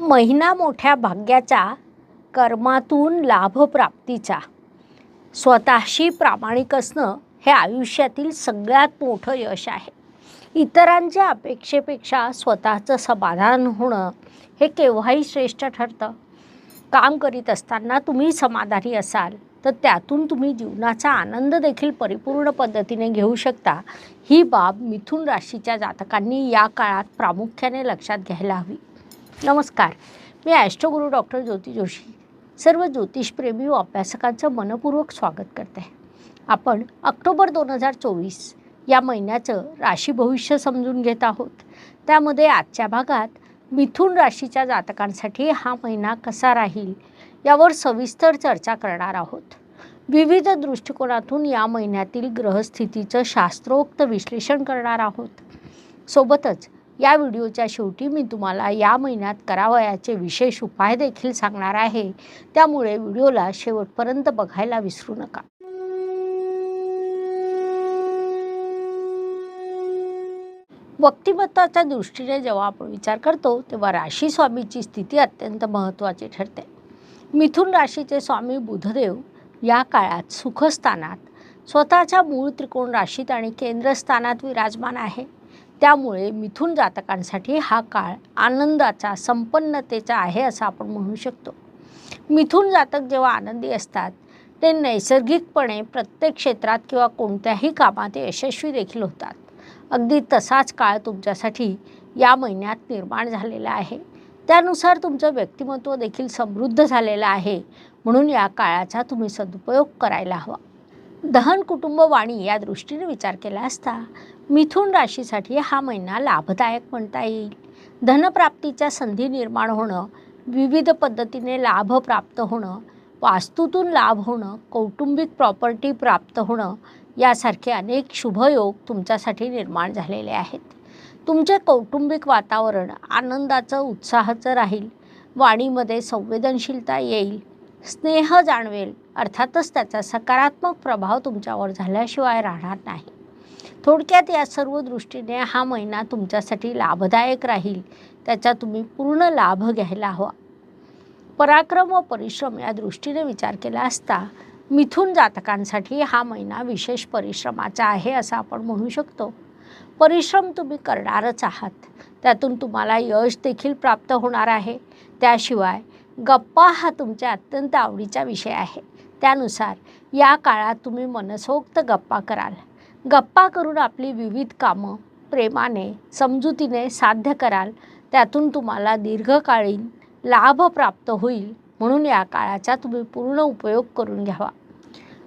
महिना मोठ्या भाग्याचा कर्मातून लाभप्राप्तीचा स्वतःशी प्रामाणिक असणं हे आयुष्यातील सगळ्यात मोठं यश आहे. इतरांच्या अपेक्षेपेक्षा स्वतःचं समाधान होणं हे केव्हाही श्रेष्ठ ठरतं. काम करीत असताना तुम्ही समाधानी असाल तर त्यातून तुम्ही जीवनाचा आनंद देखील परिपूर्ण पद्धतीने घेऊ शकता. ही बाब मिथुन राशीच्या जातकांनी या काळात प्रामुख्याने लक्षात घ्यायला हवी. नमस्कार. मी ॲस्ट्रोगुरू डॉक्टर ज्योती जोशी. सर्व ज्योतिषप्रेमी व अभ्यासकांचं मनपूर्वक स्वागत करते. आपण ऑक्टोबर दोन हजार चोवीस या महिन्याचं राशी भविष्य समजून घेत आहोत. त्यामध्ये आजच्या भागात मिथुन राशीच्या जातकांसाठी हा महिना कसा राहील यावर सविस्तर चर्चा करणार आहोत. विविध दृष्टिकोनातून या महिन्यातील ग्रहस्थितीचं शास्त्रोक्त विश्लेषण करणार आहोत. सोबतच या व्हिडिओच्या शेवटी मी तुम्हाला या महिन्यात करावयाचे विशेष उपाय देखील सांगणार आहे. त्यामुळे व्हिडिओला शेवटपर्यंत बघायला विसरू नका. व्यक्तिमत्वाच्या दृष्टीने जेव्हा आपण विचार करतो तेव्हा राशी स्वामीची स्थिती अत्यंत महत्त्वाची ठरते. मिथुन राशीचे स्वामी बुधदेव या काळात सुखस्थानात स्वतःच्या मूळ त्रिकोण राशीत आणि केंद्रस्थानात विराजमान आहे. त्यामुळे मिथुन जातकांसाठी हा काळ आनंदाचा संपन्नतेचा आहे असं आपण म्हणू शकतो. मिथुन जातक जेव्हा आनंदी असतात ते नैसर्गिकपणे प्रत्येक क्षेत्रात किंवा कोणत्याही कामात यशस्वी देखील होतात. अगदी तसाच काळ तुमच्यासाठी या महिन्यात निर्माण झालेला आहे. त्यानुसार तुमचं व्यक्तिमत्व देखील समृद्ध झालेलं आहे. म्हणून या काळाचा तुम्ही सदुपयोग करायला हवा. दहन कुटुंब वाणी या दृष्टीने विचार केला असता मिथुन राशीसाठी हा महिना लाभदायक म्हणता येईल. धनप्राप्तीच्या संधी निर्माण होणं विविध पद्धतीने लाभ प्राप्त होणं वास्तूतून लाभ होणं कौटुंबिक प्रॉपर्टी प्राप्त होणं यासारखे अनेक शुभयोग तुमच्यासाठी निर्माण झालेले आहेत. तुमचे कौटुंबिक वातावरण आनंदाचं उत्साहाचं राहील. वाणीमध्ये संवेदनशीलता येईल. स्नेह जाणवेल. अर्थातच त्याचा सकारात्मक प्रभाव तुमच्यावर झाल्याशिवाय राहणार नाही. थोडक्यात या सर्व दृष्टीने हा महिना तुमच्यासाठी लाभदायक राहील. त्याचा तुम्ही पूर्ण लाभ घ्यायला हवा. पराक्रम व परिश्रम या दृष्टीने विचार केला असता मिथून जातकांसाठी हा महिना विशेष परिश्रमाचा आहे असं आपण म्हणू शकतो. परिश्रम तुम्ही करणारच आहात. त्यातून तुम्हाला यश देखील प्राप्त होणार आहे. त्याशिवाय गप्पा हा तुमच्या अत्यंत आवडीचा विषय आहे. त्यानुसार या काळात तुम्ही मनसोक्त गप्पा कराल. गप्पा करून आपली विविध कामं प्रेमाने समजुतीने साध्य कराल. त्यातून तुम्हाला दीर्घकालीन लाभ प्राप्त होईल म्हणून या काळाचा तुम्ही पूर्ण उपयोग करून घ्यावा.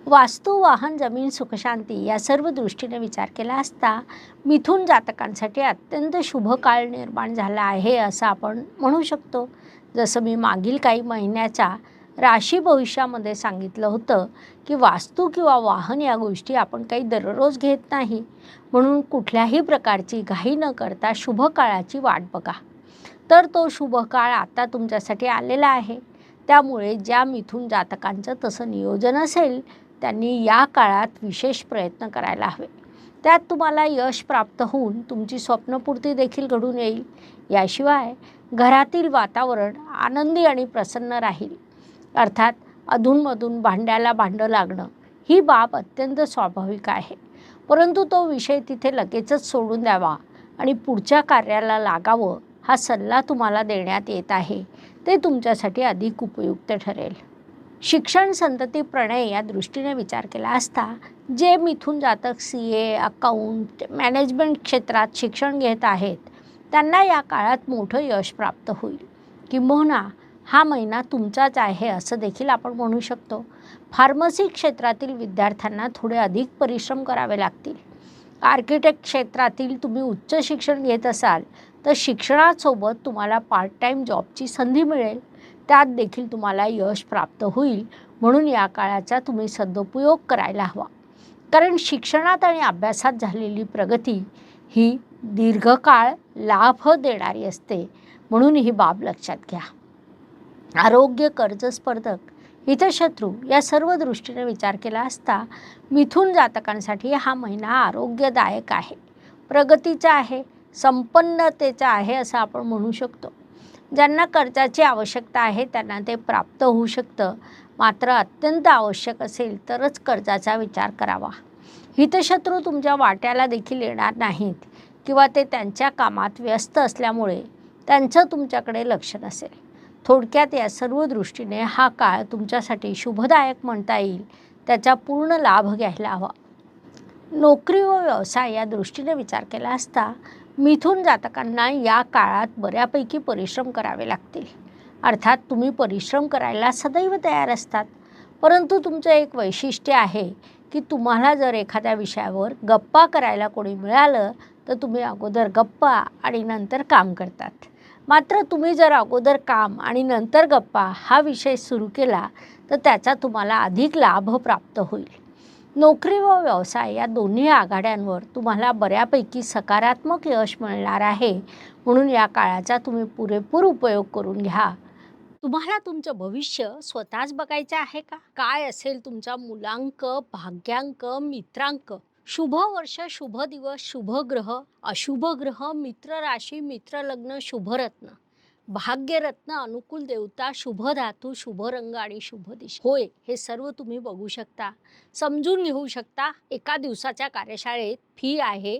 वास्तू वाहन जमीन सुखशांती या सर्व दृष्टीने विचार केला असता मिथून जातकांसाठी अत्यंत शुभ काळ निर्माण झाला आहे असं आपण म्हणू शकतो. जसं मी मागील काही महिन्याच्या राशी भविष्यामध्ये सांगितलं होतं की वास्तू किंवा वाहन या गोष्टी आपण काही दररोज घेत नाही. म्हणून कुठल्याही प्रकारची घाई न करता शुभ काळाची वाट बघा. तर तो शुभ काळ आता तुमच्यासाठी आलेला आहे. त्यामुळे ज्या मिथून जातकांचं तसं नियोजन असेल त्यांनी या काळात विशेष प्रयत्न करायला हवे. त्यात तुम्हाला यश प्राप्त होऊन तुमची स्वप्नपूर्ती देखील घडून येईल. याशिवाय घरातील वातावरण आनंदी आणि प्रसन्न राहील. अर्थात अधूनमधून भांड्याला भांडं लागणं ही बाब अत्यंत स्वाभाविक आहे. परंतु तो विषय तिथे लगेचच सोडून द्यावा आणि पुढच्या कार्याला लागावं हा सल्ला तुम्हाला देण्यात येत आहे. ते तुमच्यासाठी अधिक उपयुक्त ठरेल. शिक्षण संतती प्रणय या दृष्टीने विचार केला असता जे मिथून जातक सी ए अकाउंट मॅनेजमेंट क्षेत्रात शिक्षण घेत आहेत त्यांना या काळात मोठं यश प्राप्त होईल. किंबहुना हा महिना तुमचाच आहे असं देखील आपण म्हणू शकतो. फार्मसी क्षेत्रातील विद्यार्थ्यांना थोडे अधिक परिश्रम करावे लागतील. आर्किटेक्ट क्षेत्रातील तुम्ही उच्च शिक्षण घेत असाल तर शिक्षणासोबत तुम्हाला पार्ट टाईम जॉबची संधी मिळेल. त्यात देखील तुम्हाला यश प्राप्त होईल म्हणून या काळाचा तुम्ही सदुपयोग करायला हवा. कारण शिक्षणात आणि अभ्यासात झालेली प्रगती ही दीर्घकाळ लाभ देणारी असते म्हणून ही बाब लक्षात घ्या. आरोग्य कर्ज स्पर्धक हितशत्रू या सर्व दृष्टीने विचार केला असता मिथून जातकांसाठी हा महिना आरोग्यदायक आहे. प्रगतीचा आहे संपन्नतेचा आहे असं आपण म्हणू शकतो. ज्यांना कर्जाची आवश्यकता आहे त्यांना ते प्राप्त होऊ शकतं. मात्र अत्यंत आवश्यक असेल तरच कर्जाचा विचार करावा. हितशत्रू तुमच्या वाट्याला देखील येणार नाहीत किंवा ते त्यांच्या कामात व्यस्त असल्यामुळे त्यांचं तुमच्याकडे लक्ष नसेल. थोडक्यात या सर्व दृष्टीने हा काळ तुमच्यासाठी शुभदायक म्हणता येईल. त्याचा पूर्ण लाभ घ्यायला हवा. नोकरी व व्यवसाय या दृष्टीने विचार केला असता मिथून जातकांना या काळात बऱ्यापैकी परिश्रम करावे लागतील. अर्थात तुम्ही परिश्रम करायला सदैव तयार असतात. परंतु तुमचं एक वैशिष्ट्य आहे की तुम्हाला जर एखाद्या विषयावर गप्पा करायला कोणी मिळालं तर तुम्ही अगोदर गप्पा आणि नंतर काम करतात. मात्र तुम्ही जर अगोदर काम आणि नंतर गप्पा हा विषय सुरू केला तर त्याचा तुम्हाला अधिक लाभ प्राप्त होईल. नोकरी व व्यवसाय या दोन्ही आघाड्यांवर तुम्हाला बऱ्यापैकी सकारात्मक यश मिळणार आहे म्हणून या काळाचा तुम्ही पुरेपूर उपयोग करून घ्या. तुम्हाला तुमचं भविष्य स्वतःच बघायचं आहे का? काय असेल तुमचा मुलांक भाग्यांक मित्रांक? शुभ वर्ष शुभ दिवस शुभ ग्रह अशुभ ग्रह मित्र राशी मित्र लग्न शुभरत्न भाग्यरत्न अनुकूल देवता शुभ धातू शुभ रंग आणि शुभ दिशा. होय हे सर्व तुम्ही बघू शकता. समजून घेऊ शकता एका दिवसाच्या कार्यशाळेत फी आहे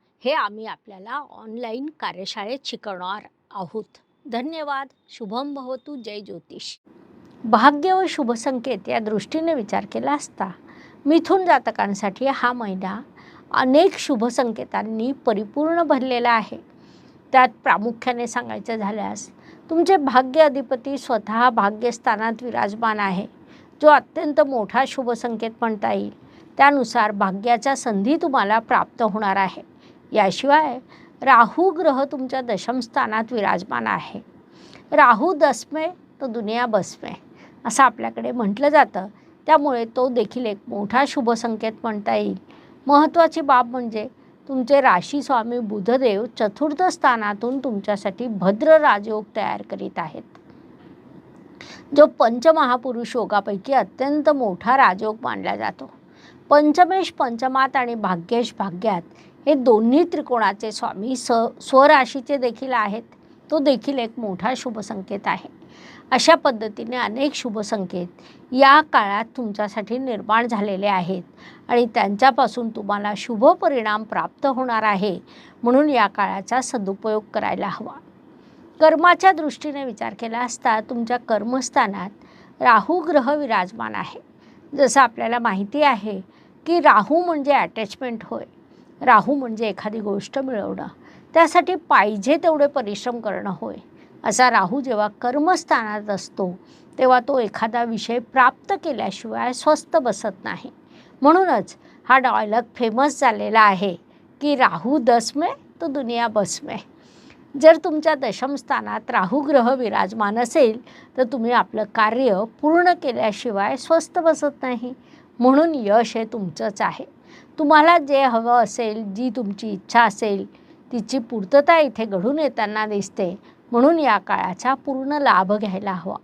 हे आम्ही आपल्याला ऑनलाईन कार्यशाळेत शिकवणार आहोत. धन्यवाद. शुभम भवतु. जय ज्योतिष. भाग्य व शुभसंकेत या दृष्टीने विचार केला असता मिथून जातकांसाठी हा महिना अनेक शुभ संकेतांनी परिपूर्ण भरलेला आहे. त्यात प्रामुख्याने सांगायचं झाल्यास तुमचे भाग्य अधिपती स्वतः भाग्यस्थानात विराजमान आहे. जो अत्यंत मोठा शुभ संकेत म्हणता येईल. त्यानुसार भाग्याच्या संधी तुम्हाला प्राप्त होणार आहे. याशिवाय राहू ग्रह तुमच्या दशमस्थानात विराजमान आहे. राहू दसमे तो दुनिया बसमे असं आपल्याकडे म्हटलं जातं. त्यामुळे तो देखील एक मोठा शुभ संकेत म्हणता येईल. महत्त्वाची बाब म्हणजे तुमचे राशी स्वामी बुधदेव चतुर्थ स्थानातून तुमच्यासाठी भद्र राजयोग तयार करीत आहेत. जो पंचमहापुरुष योगापैकी अत्यंत मोठा राजयोग मानला जातो. पंचमेश पंचमात आणि भाग्येश भाग्यात हे दोन्ही त्रिकोणाचे स्वामी स स्वराशीचे देखील आहेत. तो देखील एक मोठा शुभसंकेत आहे. अशा पद्धतीने अनेक शुभसंकेत या काळात तुमच्यासाठी निर्माण झालेले आहेत आणि त्यांच्यापासून तुम्हाला शुभ परिणाम प्राप्त होणार आहे म्हणून या काळाचा सदुपयोग करायला हवा. कर्माच्या दृष्टीने विचार केला असता तुमच्या कर्मस्थानात राहू ग्रह विराजमान आहे. जसं आपल्याला माहिती आहे की राहू म्हणजे अटॅचमेंट होय. राहू म्हणजे एखादी गोष्ट मिळवणं. त्यासाठी पाहिजे तेवढे परिश्रम करणं होय. असा राहू जेव्हा कर्मस्थानात असतो तेव्हा तो एखादा विषय प्राप्त केल्याशिवाय स्वस्त बसत नाही. म्हणूनच हा डायलॉग फेमस झालेला आहे की राहू दसमे तो दुनिया बसमे जर तुमच्या दशमस्थानात राहू ग्रह विराजमान असेल तर तुम्ही आपलं कार्य पूर्ण केल्याशिवाय स्वस्त बसत नाही. म्हणून यश हे तुमचंच आहे. तुम्हाला जे हवं असेल जी तुमची इच्छा असेल तिची पूर्तता इथे घडून येताना दिसते. म्हणून या काळाचा पूर्ण लाभ घ्यायला हवा.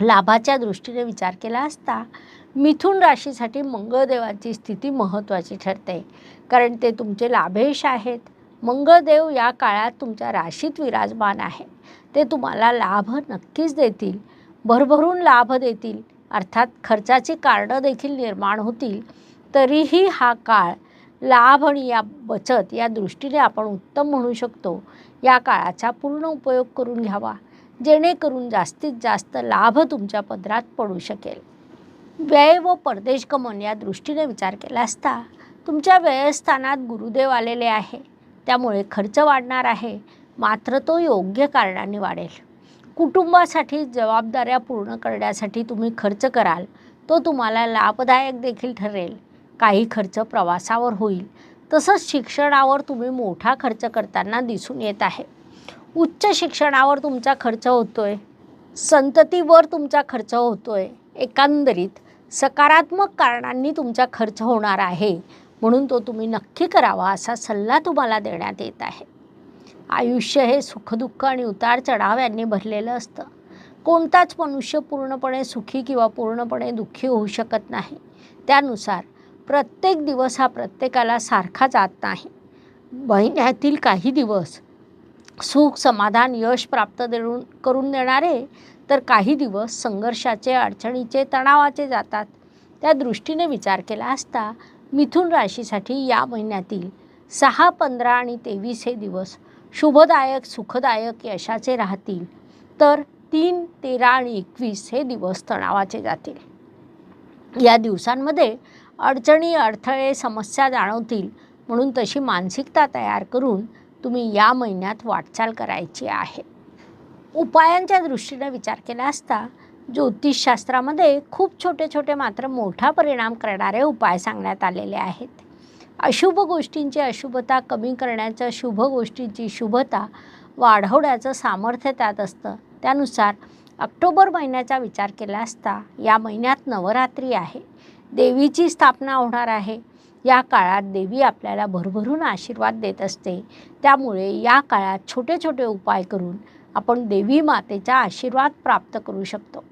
लाभाच्या दृष्टीने विचार केला असता मिथुन राशीसाठी मंगळदेवाची स्थिती महत्त्वाची ठरते. कारण ते तुमचे लाभेश आहेत. मंगळदेव या काळात तुमच्या राशीत विराजमान आहे. ते तुम्हाला लाभ नक्कीच देतील. भरभरून लाभ देतील. अर्थात खर्चाची कारणं देखील निर्माण होतील. तरीही हा काळ लाभ आणि या बचत या दृष्टीने आपण उत्तम म्हणू शकतो. या काळाचा पूर्ण उपयोग करून घ्यावा. जेणेकरून जास्तीत जास्त लाभ तुमच्या पदरात पडू शकेल. व्यय व परदेशगमन या दृष्टीने विचार केला असता तुमच्या व्ययस्थानात गुरुदेव आलेले आहे. त्यामुळे खर्च वाढणार आहे. मात्र तो योग्य कारणाने वाढेल. कुटुंबासाठी जबाबदाऱ्या पूर्ण करण्यासाठी तुम्ही खर्च कराल. तो तुम्हाला लाभदायक देखील ठरेल. काही खर्च प्रवासावर होईल. तसंच शिक्षणावर तुम्ही मोठा खर्च करताना दिसून येत आहे. उच्च शिक्षणावर तुमचा खर्च होतोय. संततीवर तुमचा खर्च होतोय. एकंदरीत सकारात्मक कारणांनी तुमचा खर्च होणार आहे. म्हणून तो तुम्ही नक्की करावा असा सल्ला तुम्हाला देण्यात येत आहे. आयुष्य हे सुखदुःख आणि उतार चढाव यांनी भरलेलं असतं. कोणताच मनुष्य पूर्णपणे सुखी किंवा पूर्णपणे दुःखी होऊ शकत नाही. त्यानुसार प्रत्येक दिवस हा प्रत्येकाला सारखा जात नाही. महिन्यातील काही दिवस सुख समाधान यश प्राप्त देऊन करून देणारे तर काही दिवस संघर्षाचे अडचणीचे तणावाचे जातात. त्या दृष्टीने विचार केला असता मिथुन राशीसाठी या महिन्यातील सहा पंधरा आणि तेवीस हे दिवस शुभदायक सुखदायक यशाचे राहतील. तर तीन तेरा आणि एकवीस हे दिवस तणावाचे जातील. या दिवसांमध्ये अडचणी अडथळे समस्या जाणवतील म्हणून तशी मानसिकता तयार करून तुम्ही या महिन्यात वाटचाल करायची आहे. उपायांच्या दृष्टीने विचार केला असता ज्योतिषशास्त्रामध्ये खूप छोटे छोटे मात्र मोठा परिणाम करणारे उपाय सांगण्यात आलेले आहेत. अशुभ गोष्टींची अशुभता कमी करण्याचं शुभ गोष्टींची शुभता वाढवण्याचं सामर्थ्य त्यात असतं. त्यानुसार ऑक्टोबर महिन्याचा विचार केला असता या महिन्यात नवरात्री आहे. देवीची स्थापना होणार आहे. या काळात देवी आपल्याला भरभरून आशीर्वाद देत असते. त्यामुळे या काळात छोटे छोटे उपाय करून आपण देवी मातेचा आशीर्वाद प्राप्त करू शकतो.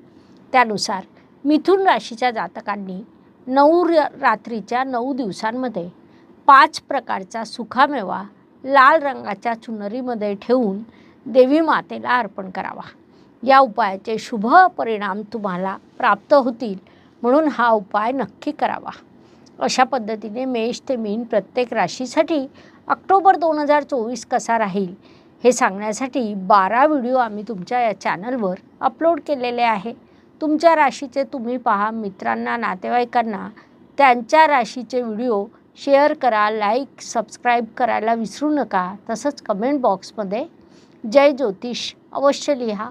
त्यानुसार मिथुन राशीच्या जातकांनी नऊ र रात्रीच्या नऊ दिवसांमध्ये पाच प्रकारचा सुखामेवा लाल रंगाच्या चुनरीमध्ये ठेवून देवी मातेला अर्पण करावा. या उपायाचे शुभ परिणाम तुम्हाला प्राप्त होतील. म्हणून हा उपाय नक्की करावा. अशा पद्धतीने मेष ते मीन प्रत्येक राशीसाठी ऑक्टोबर दोन हजार चोवीस कसा राहील हे सांगण्यासाठी बारा व्हिडिओ आम्ही तुमच्या या चॅनलवर अपलोड केलेले आहे. तुमच्या राशीचे तुम्ही पहा मित्रांना नातेवाईकांना त्यांच्या राशीचे व्हिडिओ शेअर करा लाईक सबस्क्राईब करायला विसरू नका. तसंच कमेंट बॉक्समध्ये जय ज्योतिष अवश्य लिहा.